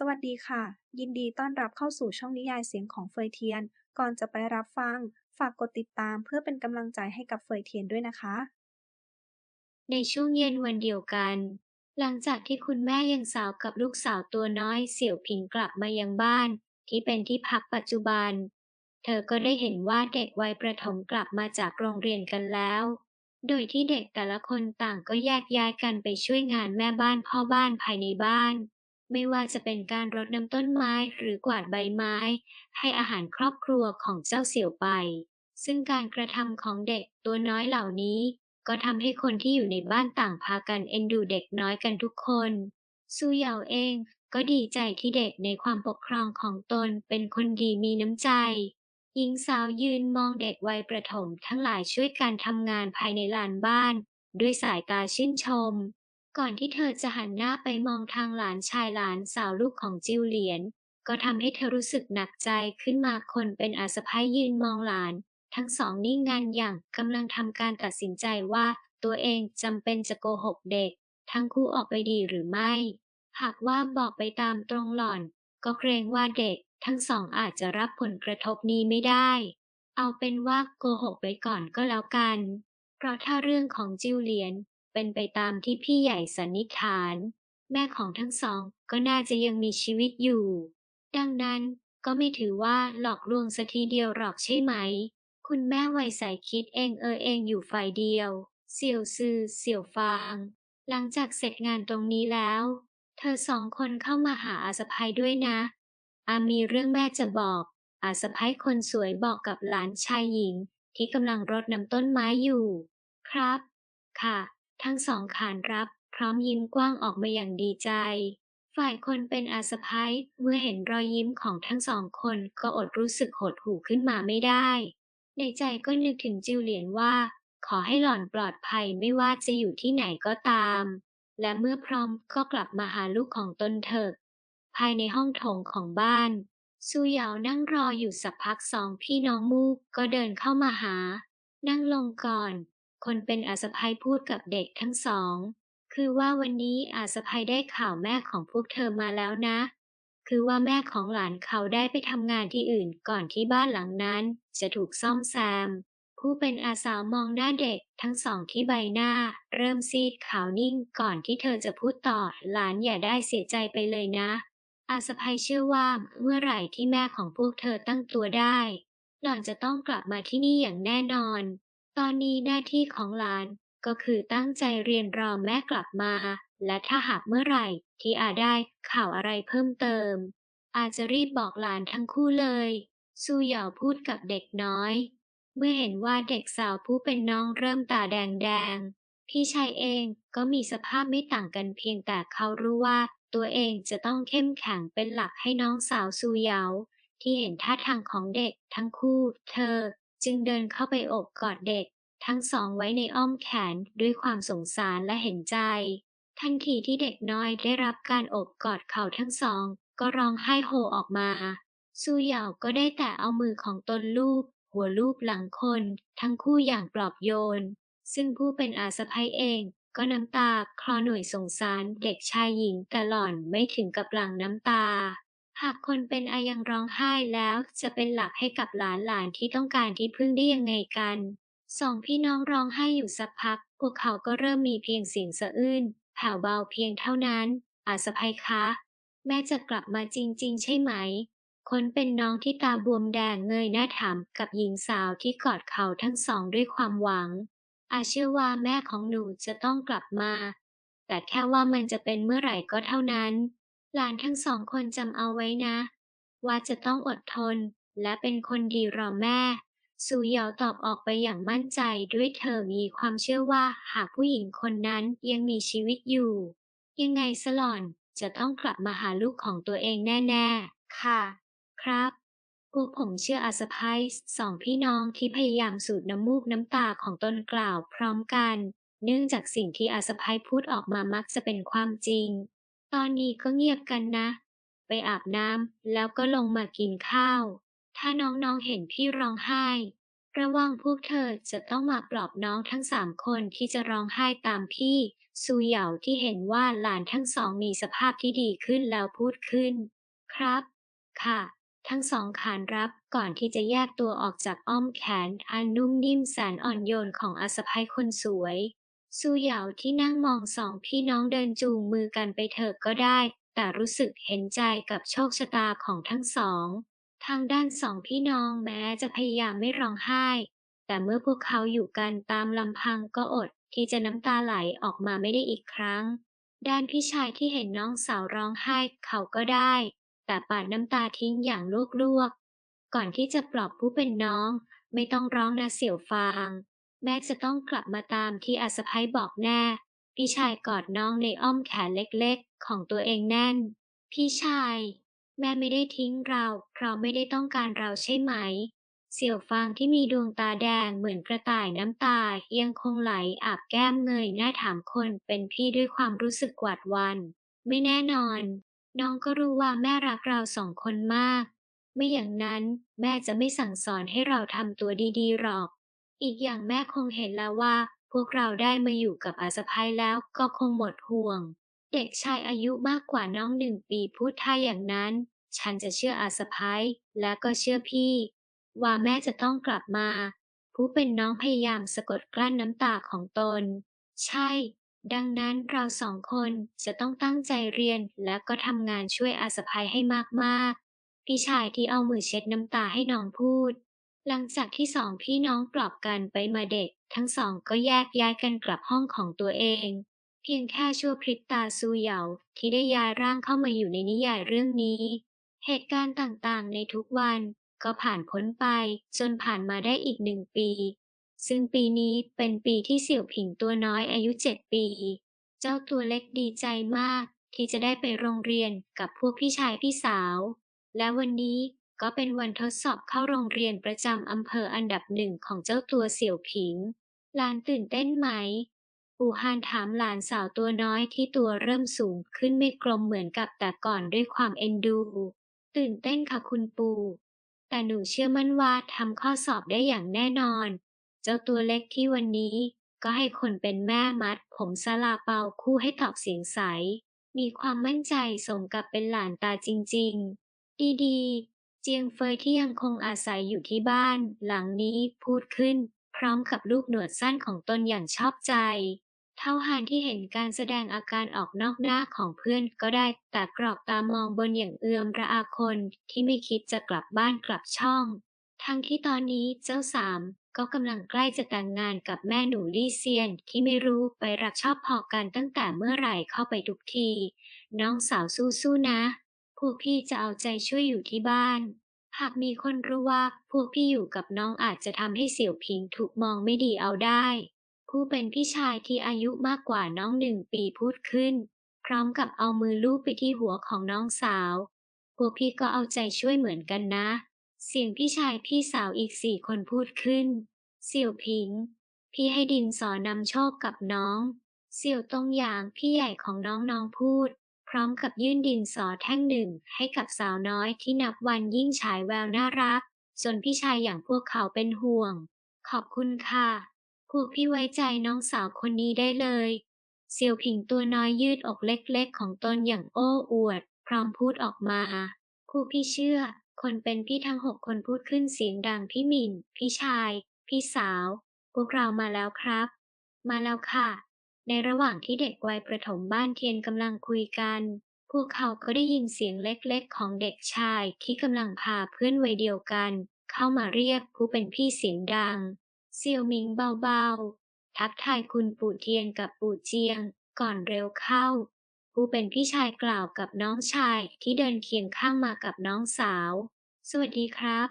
สวัสดีค่ะ ยินดีต้อนรับเข้าสู่ช่องนิยายเสียงของเฟยเทียน ก่อนจะไปรับฟัง ฝากกดติดตามเพื่อเป็นกำลังใจให้กับเฟยเทียนด้วยนะคะ ในช่วงเย็นวันเดียวกัน หลังจากที่คุณแม่ยังสาวกับลูกสาวตัวน้อยเสี่ยวผิงกลับมายังบ้าน ที่เป็นที่พักปัจจุบัน เธอก็ได้เห็นว่าเด็กวัยประถมกลับมาจากโรงเรียนกันแล้ว โดยที่เด็กแต่ละคนต่างก็แยกย้ายกันไปช่วยงานแม่บ้านพ่อบ้านภายในบ้าน ไม่ว่าจะเป็นการรดน้ำต้นไม้หรือกวาดใบไม้ ให้อาหารครอบครัวของเจ้าเสี่ยวไป ซึ่งการกระทำของเด็กตัวน้อยเหล่านี้ ก็ทำให้คนที่อยู่ในบ้านต่างพากันเอ็นดูเด็กน้อยกันทุกคนซูเหยาเองก็ดีใจที่เด็กในความปกครองของตนเป็นคนดีมีน้ำใจ หญิงสาวยืนมองเด็กวัยประถมทั้งหลายช่วยกันทำงานภายในลานบ้าน ด้วยสายตาชื่นชม ก่อนที่เธอจะหันหน้าไปมองทางหลานชายหลานสาวลูกของจิวเหลียน ก็ทำให้เธอรู้สึกหนักใจขึ้นมาคนเป็นอาสะพ้ายยืนมองหลาน ทั้งสองนิ่งงันอย่างกำลังทำการตัดสินใจว่าตัวเองจำเป็นจะโกหกเด็ก ทั้งคู่ออกไปดีหรือไม่ หากว่าบอกไปตามตรงหล่อน ก็เกรงว่าเด็ก ทั้งสองอาจจะรับผลกระทบนี้ไม่ได้ เอาเป็นว่าโกหกไว้ก่อนก็แล้วกัน เพราะถ้าเรื่องของจิวเหลียน เป็นไปตามที่พี่ใหญ่สันนิษฐาน แม่ของทั้งสองก็น่าจะยังมีชีวิตอยู่ ดังนั้นก็ไม่ถือว่าหลอกลวงสัทีเดียวหรอกใช่ไหม คุณแม่วัยใสคิดเองเออเองอยู่ฝ่ายเดียว เสี่ยวซือเสี่ยวฟาง หลังจากเสร็จงานตรงนี้แล้ว เธอสองคนเข้ามาหาอาสะพ้ยด้วยนะ อามีเรื่องแม่จะบอก อาสะพ้ยคนสวยบอกกับหลานชายหญิงที่กำลังรดน้ำต้นไม้อยู่ ครับ ค่ะ ทั้งสองขานรับพร้อมยิ้มกว้างออกมาอย่างดีใจ ฝ่ายคนเป็นอาสะพ้ยเมื่อเห็นรอยยิ้มของทั้งสองคนก็อดรู้สึกหดหู่ขึ้นมาไม่ได้ ในใจก็นึกถึงจิวเหลียนว่า ขอให้หล่อนปลอดภัยไม่ว่าจะอยู่ที่ไหนก็ตาม และเมื่อพร้อมก็กลับมาหาลูกของตนเถิดภายในห้องโถงของบ้านซูเหยานั่งรออยู่สักพักสองพี่น้องมูกก็เดินเข้ามาหา นั่งลงก่อน คนเป็นอาสะพ้ยพูดกับเด็กทั้งสอง คือว่าวันนี้อาสะพ้ยได้ข่าวแม่ของพวกเธอมาแล้วนะ คือว่าแม่ของหลานเขาได้ไปทำงานที่อื่นก่อนที่บ้านหลังนั้น จะถูกซ่อมแซม ผู้เป็นอาสาวมองหน้าเด็กทั้งสองที่ใบหน้า เริ่มซีดขาวนิ่งก่อนที่เธอจะพูดต่อหลานอย่าได้เสียใจไปเลยนะ อาสะพ้ยเชื่อว่าเมื่อไหร่ที่แม่ของพวกเธอตั้งตัวได้หล่อนจะต้องกลับมาที่นี่อย่างแน่นอน ตอนนี้หน้าที่ของหลานก็คือตั้งใจเรียนรอแม่กลับมา และถ้าหากเมื่อไหร่ที่อาได้ข่าวอะไรเพิ่มเติม อาจจะรีบบอกหลานทั้งคู่เลย ซูเหยาพูดกับเด็กน้อย เมื่อเห็นว่าเด็กสาวผู้เป็นน้องเริ่มตาแดงๆ พี่ชายเองก็มีสภาพไม่ต่างกันเพียงแต่เขารู้ว่า ตัวเองจะต้องเข้มแข็งเป็นหลักให้น้องสาวซูเหยาที่เห็นท่าทางของเด็กทั้งคู่ เธอ จึงเดินเข้าไปโอบกอดเด็ก ทั้งสองไว้ในอ้อมแขนด้วยความสงสารและเห็นใจ ทันทีที่เด็กน้อยได้รับการโอบกอดเขาทั้งสอง ก็ร้องไห้โฮออกมาซูเหยาก็ได้แต่เอามือของตนลูบหัวลูบหลังคน ทั้งคู่อย่างปลอบโยน ซึ่งผู้เป็นอาสะพ้ยเองก็น้ำตาคลอหน่วยสงสารเด็กชายหญิงแต่หล่อนไม่ถึงกับหลั่งน้ำตา หากคนเป็นอายังร้องไห้แล้วจะเป็นหลักให้กับหลานหลานที่ต้องการที่พึ่งได้ยังไงกันสองพี่น้องร้องไห้อยู่สักพัก พวกเขาก็เริ่มมีเพียงเสียงสะอื้นแผ่วเบาเพียงเท่านั้น อาสะพ้ยคะ แม่จะกลับมาจริง ๆ ใช่ไหม คนเป็นน้องที่ตาบวมแดงเงยหน้าถามกับหญิงสาวที่กอดเขาทั้งสองด้วยความหวัง อาเชื่อว่าแม่ของหนูจะต้องกลับมา แต่แค่ว่ามันจะเป็นเมื่อไหร่ก็เท่านั้น หลานทั้งสองคนจำเอาไว้นะ ว่าจะต้องอดทนและเป็นคนดีรอแม่ซูเหยาตอบออกไปอย่างมั่นใจด้วยเธอมีความเชื่อว่าหากผู้หญิงคนนั้นยังมีชีวิตอยู่ ยังไงสลอนจะต้องกลับมาหาลูกของตัวเองแน่ๆ ค่ะ ครับพวกผมเชื่ออาสะพ้ยสองพี่น้องที่พยายามสูดน้ำมูกน้ำตาของตนกล่าวพร้อมกัน เนื่องจากสิ่งที่อาสะพ้ยพูดออกมามักจะเป็นความจริง ตอนนี้ก็เงียบกันนะ ไปอาบน้ำแล้วก็ลงมากินข้าว ถ้าน้องๆเห็นพี่ร้องไห้ ระวังพวกเธอจะต้องมาปลอบน้องทั้งสามคนที่จะร้องไห้ตามพี่ ซูเหยาที่เห็นว่าหลานทั้งสองมีสภาพที่ดีขึ้นแล้วพูดขึ้น ครับ ค่ะ ทั้งสองขานรับก่อนที่จะแยกตัวออกจากอ้อมแขนอันนุ่มนิ่มแสนอ่อนโยนของอาสะพ้ยคนสวย ซูเหยาที่นั่งมองสองพี่น้องเดินจูงมือกันไปเถอะก็ได้ แต่รู้สึกเห็นใจกับโชคชะตาของทั้งสอง ทางด้านสองพี่น้องแม้จะพยายามไม่ร้องไห้ แต่เมื่อพวกเขาอยู่กันตามลำพังก็อดที่จะน้ำตาไหลออกมาไม่ได้อีกครั้ง ด้านพี่ชายที่เห็นน้องสาวร้องไห้เขาก็ได้ แต่ปาดน้ำตาทิ้งอย่างลวกๆ ก่อนที่จะปลอบผู้เป็นน้อง ไม่ต้องร้องนะเสี่ยวฟาง แม่จะต้องกลับมาตามที่อาสะพ้ยบอกแน่ พี่ชายกอดน้องในอ้อมแขนเล็กๆ ของตัวเองแน่น พี่ชาย แม่ไม่ได้ทิ้งเราเพราะไม่ได้ต้องการเราใช่ไหม เสี่ยวฟางที่มีดวงตาแดงเหมือนกระต่ายน้ำตายังคงไหลอาบแก้มเงยหน้าถามคนเป็นพี่ด้วยความรู้สึกหวาดวัน ไม่แน่นอน น้องก็รู้ว่าแม่รักเราสองคนมาก ไม่อย่างนั้นแม่จะไม่สั่งสอนให้เราทำตัวดีๆหรอก อีกอย่างแม่คงเห็นแล้วว่า พวกเราได้มาอยู่กับอาสะพ้ยแล้วก็คงหมดห่วง เด็กชายอายุมากกว่าน้องหนึ่งปีพูดท่าอย่างนั้น ฉันจะเชื่ออาสะพ้ยและก็เชื่อพี่ ว่าแม่จะต้องกลับมา ผู้เป็นน้องพยายามสะกดกลั้นน้ำตาของตน ใช่ ดังนั้นเราสองคนจะต้องตั้งใจเรียนและก็ทำงานช่วยอาสะพ้ยให้มากๆพี่ชายที่เอามือเช็ดน้ำตาให้น้องพูด หลังจากที่สองพี่น้องปลอบกันไปมาเด็ก ทั้งสองก็แยกย้ายกันกลับห้องของตัวเอง เพียงแค่ชั่วพริบตาซูเหยาที่ได้ย้ายร่างเข้ามาอยู่ในนิยายเรื่องนี้ เหตุการณ์ต่างๆ ในทุกวันก็ผ่านพ้นไป จนผ่านมาได้อีกหนึ่งปี ซึ่งปีนี้เป็นปีที่เสี่ยวผิงตัวน้อยอายุเจ็ดปี เจ้าตัวเล็กดีใจมากที่จะได้ไปโรงเรียนกับพวกพี่ชายพี่สาว และวันนี้ ก็เป็นวันทดสอบเข้าโรงเรียนประจำอำเภออันดับหนึ่งของเจ้าตัวเสี่ยวผิง หลานตื่นเต้นไหม ปู่ฮานถามหลานสาวตัวน้อยที่ตัวเริ่มสูงขึ้นไม่กลมเหมือนกับแต่ก่อนด้วยความเอ็นดู ตื่นเต้นค่ะคุณปู่ แต่หนูเชื่อมั่นว่าทำข้อสอบได้อย่างแน่นอน เจ้าตัวเล็กที่วันนี้ ก็ให้คนเป็นแม่มัด ผมซาลาเปาคู่ให้ตอบเสียงใส มีความมั่นใจสมกับเป็นหลานตาจริง ๆ ดีๆ จียงเฟยที่ยังคงอาศัยอยู่ที่บ้าน หลังนี้พูดขึ้น พร้อมกับลูกหนวดสั้นของตนอย่างชอบใจ เท่าหานที่เห็นการแสดงอาการออกนอกหน้าของเพื่อนก็ได้แต่กรอกตามองบนอย่างเอือมระอาคนที่ไม่คิดจะกลับบ้านกลับช่อง ทั้งที่ตอนนี้เจ้าสามก็กำลังใกล้จะแต่งงานกับแม่หนูลี่เซียนที่ไม่รู้ไปรักชอบพอกันตั้งแต่เมื่อไหร่เข้าไปทุกที น้องสาวสู้ๆนะ พวกพี่จะเอาใจช่วยอยู่ที่บ้าน หากมีคนรู้ว่าพวกพี่อยู่กับน้องอาจจะทำให้เสี่ยวพิงถูกมองไม่ดีเอาได้ ผู้เป็นพี่ชายที่อายุมากกว่าน้องหนึ่งปีพูดขึ้น พร้อมกับเอามือลูบไปที่หัวของน้องสาว พวกพี่ก็เอาใจช่วยเหมือนกันนะ เสียงพี่ชายพี่สาวอีกสี่คนพูดขึ้น เสี่ยวพิง พี่ให้ดินสอนำโชคกับน้อง เสี่ยวตรงหยางพี่ใหญ่ของน้องน้องพูด พร้อมกับยื่นดินสอแท่งหนึ่งให้กับสาวน้อยที่นับวันยิ่งฉายแววน่ารักจนพี่ชายอย่างพวกเขาเป็นห่วง ขอบคุณค่ะ พวกพี่ไว้ใจน้องสาวคนนี้ได้เลยเสี่ยวผิงตัวน้อยยืดอกเล็กๆ ของตนอย่างโอ้อวด พร้อมพูดออกมาพวกพี่เชื่อ คนเป็นพี่ทั้งหกคนพูดขึ้นเสียงดังพี่หมินพี่ชาย พี่สาว พวกเรามาแล้วครับ มาแล้วค่ะ ในระหว่างที่เด็กวัยประถมบ้านเทียนกำลังคุยกัน พวกเขาก็ได้ยินเสียงเล็กๆ ของเด็กชายที่กำลังพาเพื่อนวัยเดียวกัน เข้ามาเรียกผู้เป็นพี่เสียงดัง เซียวหมิงเบาๆ ทักทายคุณปู่เทียนกับปู่เจียง ก่อนเร็วเข้า ผู้เป็นพี่ชายกล่าวกับน้องชายที่เดินเคียงข้างมากับน้องสาว สวัสดีครับ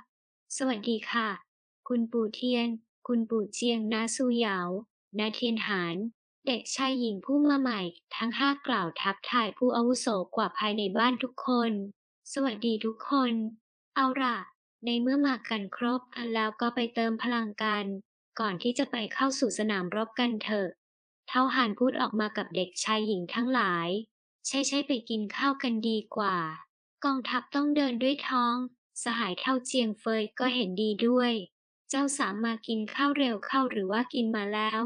สวัสดีค่ะ คุณปู่เทียน คุณปู่เจียงนาซูเหยานาเทียนหาน เด็กชายหญิงผู้มาใหม่ ทั้งห้ากล่าวทักทายผู้อาวุโสกว่าภายในบ้านทุกคน สวัสดีทุกคน เอาล่ะ ในเมื่อมากันครบแล้วก็ไปเติมพลังกัน ก่อนที่จะไปเข้าสู่สนามรบกันเถอะ เท่าหานพูดออกมากับเด็กชายหญิงทั้งหลาย ใช่ใช่ไปกินข้าวกันดีกว่า กองทัพต้องเดินด้วยท้อง สหายเท่าเจียงเฟยก็เห็นดีด้วย เจ้าสามมากินข้าวเร็วเข้าหรือว่ากินมาแล้ว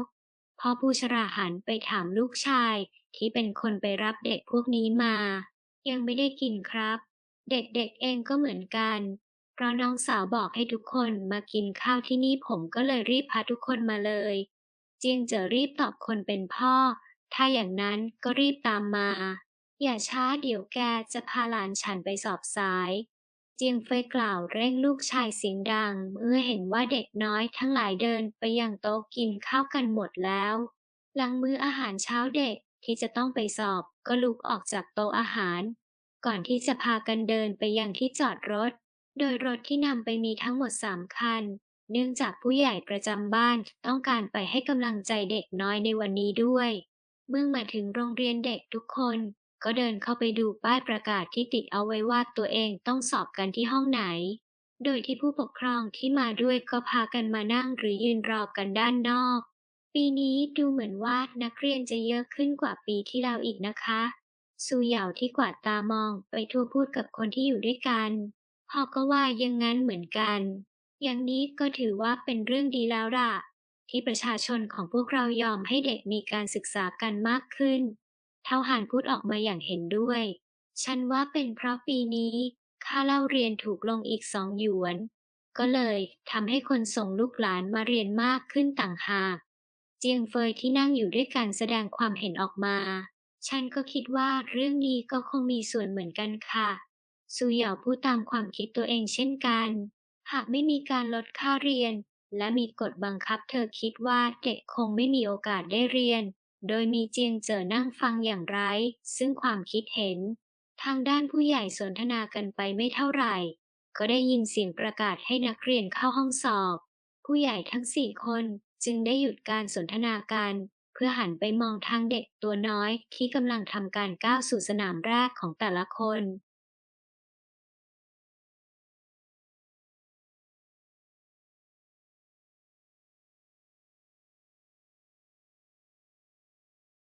พ่อผู้ชราหันไปถามลูกชายที่เป็นคนไปรับเด็กพวกนี้มา ยังไม่ได้กินครับ เด็กๆเองก็เหมือนกัน เพราะน้องสาวบอกให้ทุกคนมากินข้าวที่นี่ผมก็เลยรีบพาทุกคนมาเลยเจียงเจอรีบตอบคนเป็นพ่อ ถ้าอย่างนั้นก็รีบตามมา อย่าช้าเดี๋ยวแกจะพาหลานฉันไปสอบสาย จียงเฟยกล่าวเร่งลูกชายเสียงดัง เมื่อเห็นว่าเด็กน้อยทั้งหลายเดินไปยังโต๊ะกินข้าวกันหมดแล้ว หลังมื้ออาหารเช้าเด็กที่จะต้องไปสอบก็ลุกออกจากโต๊ะอาหาร ก่อนที่จะพากันเดินไปยังที่จอดรถ โดยรถที่นำไปมีทั้งหมดสามคัน เนื่องจากผู้ใหญ่ประจำบ้านต้องการไปให้กำลังใจเด็กน้อยในวันนี้ด้วย เมื่อมาถึงโรงเรียนเด็กทุกคน ก็เดินเข้าไปดูป้ายประกาศที่ติดเอาไว้ว่าตัวเองต้องสอบกันที่ห้องไหน โดยที่ผู้ปกครองที่มาด้วยก็พากันมานั่งหรือยืนรอกันด้านนอก ปีนี้ดูเหมือนว่านักเรียนจะเยอะขึ้นกว่าปีที่แล้วอีกนะคะซูเหยาที่กวาดตามองไปทั่วพูดกับคนที่อยู่ด้วยกันพ่อก็ว่ายังงั้นเหมือนกัน อย่างนี้ก็ถือว่าเป็นเรื่องดีแล้วล่ะ ที่ประชาชนของพวกเรายอมให้เด็กมีการศึกษากันมากขึ้น เท่าหานพูดออกมาอย่างเห็นด้วย ฉันว่าเป็นเพราะปีนี้ ค่าเล่าเรียนถูกลงอีกสองหยวน ก็เลยทำให้คนส่งลูกหลานมาเรียนมากขึ้นต่างหาก เจียงเฟยที่นั่งอยู่ด้วยกันแสดงความเห็นออกมา ฉันก็คิดว่าเรื่องนี้ก็คงมีส่วนเหมือนกันค่ะซูเหยาพูดตามความคิดตัวเองเช่นกัน หากไม่มีการลดค่าเรียน และมีกฎบังคับเธอคิดว่าเด็กคงไม่มีโอกาสได้เรียน โดยมีเจียงเจอนั่งฟังอย่างไร ซึ่งความคิดเห็น ทางด้านผู้ใหญ่สนทนากันไปไม่เท่าไหร่ ก็ได้ยินเสียงประกาศให้นักเรียนเข้าห้องสอบ ผู้ใหญ่ทั้งสี่คนจึงได้หยุดการสนทนากันเพื่อหันไปมองทางเด็กตัวน้อยที่กำลังทำการก้าวสู่สนามแรกของแต่ละคน